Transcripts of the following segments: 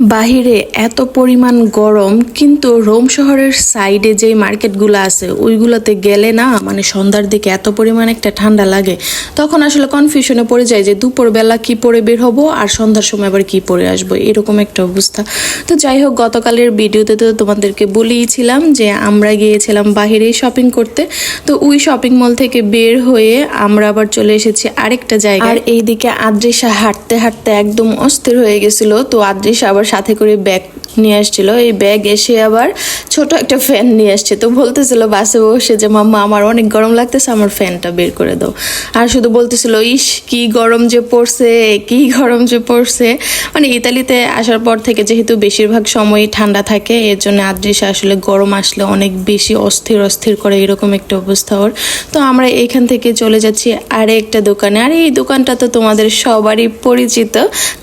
বাহিরে এত পরিমাণ গরম, কিন্তু রোম শহরের সাইডে যে মার্কেটগুলো আছে, ওইগুলোতে গেলে না মানে সন্ধ্যার দিকে এত পরিমাণ একটা ঠান্ডা লাগে। তখন আসলে কনফিউশনে পড়ে যায় যে দুপুরবেলা কি পরে বের হব আর সন্ধ্যার সময় আবার কি পরে আসব, এরকম একটা অবস্থা। তো যাই হোক, গতকালের ভিডিওতে তো তোমাদেরকে বলেইছিলাম যে আমরা গিয়েছিলাম বাহিরেই শপিং করতে। তো ওই শপিং মল থেকে বের হয়ে আমরা আবার চলে এসেছি আরেকটা জায়গায়। আর এইদিকে আদ্রিসা হাঁটতে হাঁটতে একদম অস্থির হয়ে গেছিল। তো আদ্রিসা আবার সাথে করে ব্যাগ নিয়ে আসছিল। এই ব্যাগ এসে আবার ছোট একটা ফ্যান নিয়ে আসছে। তো বলতেছিল বাসে বসে যে, মাম্মা, আমার অনেক গরম লাগতেছে, আমার ফ্যানটা বের করে দাও। আর শুধু বলতেছিল, ইস, কি গরম যে পড়ছে, কি গরম যে পড়ছে। মানে ইতালিতে আসার পর থেকে যেহেতু বেশিরভাগ সময়ই ঠান্ডা থাকে, এর জন্য আদ্রিসা আসলে গরম আসলে অনেক বেশি অস্থির অস্থির করে এরকম একটা অবস্থা ওর। তো আমরা এখান থেকে চলে যাচ্ছি আরে একটা দোকানে। আর এই দোকানটা তো তোমাদের সবারই পরিচিত,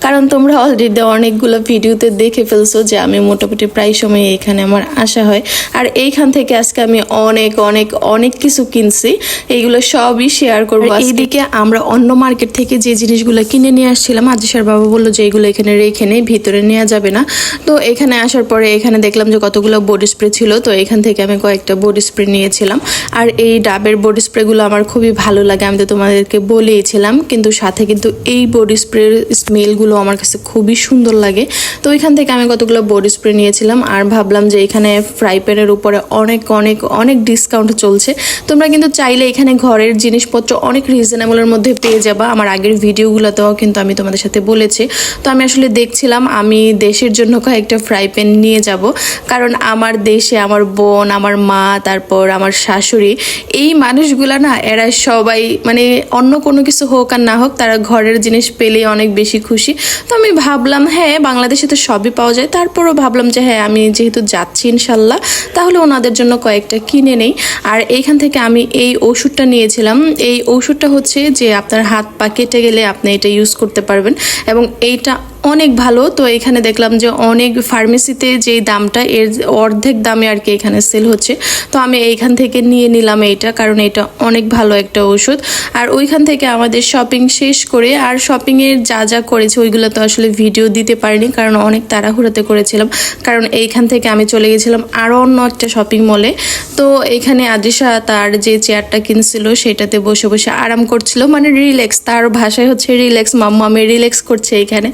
কারণ তোমরা অলরেডি অনেকগুলো ভিডিওতে দেখে ফেলছো যে আমি মোটামুটি প্রায় সময় এখানে আমার আসা হয়। আর এইখান থেকে আজকে আমি অনেক অনেক অনেক কিছু কিনছি। এইগুলো সবই শেয়ার করব এইদিকে আমরা অন্য মার্কেট থেকে যে জিনিসগুলো কিনে নিয়ে আসছিলাম আজিসার বাবা বলল যে এইগুলো এখানে রেখে নেই ভিতরে নেওয়া যাবে না। তো এখানে আসার পরে এখানে দেখলাম যে কতগুলো বডি স্প্রে ছিল তো এখান থেকে আমি কয়েকটা বডি স্প্রে নিয়েছিলাম। আর এই ডাবের বডি স্প্রেগুলো আমার খুবই ভালো লাগে আমি তো তোমাদেরকে বলেইছিলাম। কিন্তু সাথে কিন্তু এই বডি স্প্রের স্মেলগুলো আমার কাছে খুবই সুন্দর লাগে। তো এখান থেকে আমি কতগুলো বডি স্প্রে নিয়েছিলাম আর ভাবলাম যে এখানে ফ্রাই প্যানের উপরে অনেক অনেক অনেক ডিসকাউন্ট চলছে। তোমরা কিন্তু চাইলে এখানে ঘরের জিনিসপত্র অনেক রিজনেবলের মধ্যে পেয়ে যাবা। আমার আগের ভিডিওগুলোতেও কিন্তু আমি তোমাদের সাথে বলেছি। তো আমি আসলে দেখছিলাম, আমি দেশের জন্য কয়েকটা ফ্রাই প্যান নিয়ে যাব। কারণ আমার দেশে আমার বোন, আমার মা, তারপর আমার শাশুড়ি, এই মানুষগুলা না, এরা সবাই মানে অন্য কোনো কিছু হোক আর না হোক, তারা ঘরের জিনিস পেলেই অনেক বেশি খুশি। তো আমি ভাবলাম হ্যাঁ বাংলাদেশে তো সবই পাওয়া যায়। তারপরও ভাবলাম যে হ্যাঁ আমি যেহেতু যাচ্ছি ইনশাল্লাহ, তাহলে ওনাদের জন্য কয়েকটা কিনে নেই। আর এইখান থেকে আমি এই ওষুধটা নিয়েছিলাম। এই ওষুধটা হচ্ছে যে, আপনার হাত পা কেটে গেলে আপনি এটা ইউজ করতে পারবেন। এবং এইটা অনেক ভালো। তো এখানে দেখলাম যে অনেক ফার্মেসিতে যেই দামটা, এর অর্ধেক দামে আর কি এখানে সেল হচ্ছে। তো আমি এইখান থেকে নিয়ে নিলাম এইটা, কারণ এটা অনেক ভালো একটা ওষুধ। আর ওইখান থেকে আমাদের শপিং শেষ করে আর শপিংয়ের যা যা করেছে, ওইগুলো তো আসলে ভিডিও দিতে পারিনি, কারণ অনেক তাড়াহুড়োতে করেছিলাম। কারণ এইখান থেকে আমি চলে গেছিলাম আরও অন্য একটা শপিং মলে তো এইখানে আদিশা তার যে চেয়ারটা কিনছিল, সেটাতে বসে বসে আরাম করছিল। মানে রিল্যাক্স তার ভাষায় হচ্ছে রিল্যাক্স মাম্মা আমি রিল্যাক্স করছে এইখানে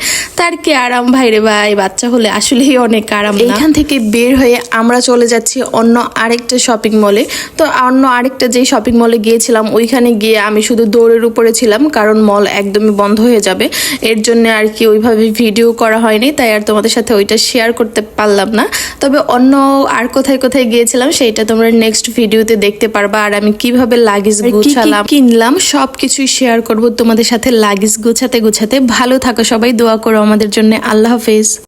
তার কি আরাম ভাই রে ভাই বাচ্চা হলে আসলেই অনেক আরাম এখান থেকে বের হয়ে আমরা চলে যাচ্ছি অন্য আরেকটা শপিং মলে তো অন্য আরেকটা যে শপিং মলে গিয়েছিলাম ওইখানে গিয়ে আমি শুধু দৌড়ের উপরে ছিলাম কারণ মল একদমই বন্ধ হয়ে যাবে। এর জন্য আর কি ওইভাবে ভিডিও করা হয়নি তাই আর তোমাদের সাথে ওইটা শেয়ার করতে পারলাম না। তবে অন্য আর কোথায় কোথায় গিয়েছিলাম সেইটা তোমরা নেক্সট ভিডিওতে দেখতে পারবা। আর আমি কীভাবে লাগেজ গুছালাম কিনলাম? সব কিছুই শেয়ার করব তোমাদের সাথে লাগেজ গুছাতে গুছাতে। ভালো থাকো সবাই দোয়া করো আমাদের জন্য আল্লাহ হাফেজ।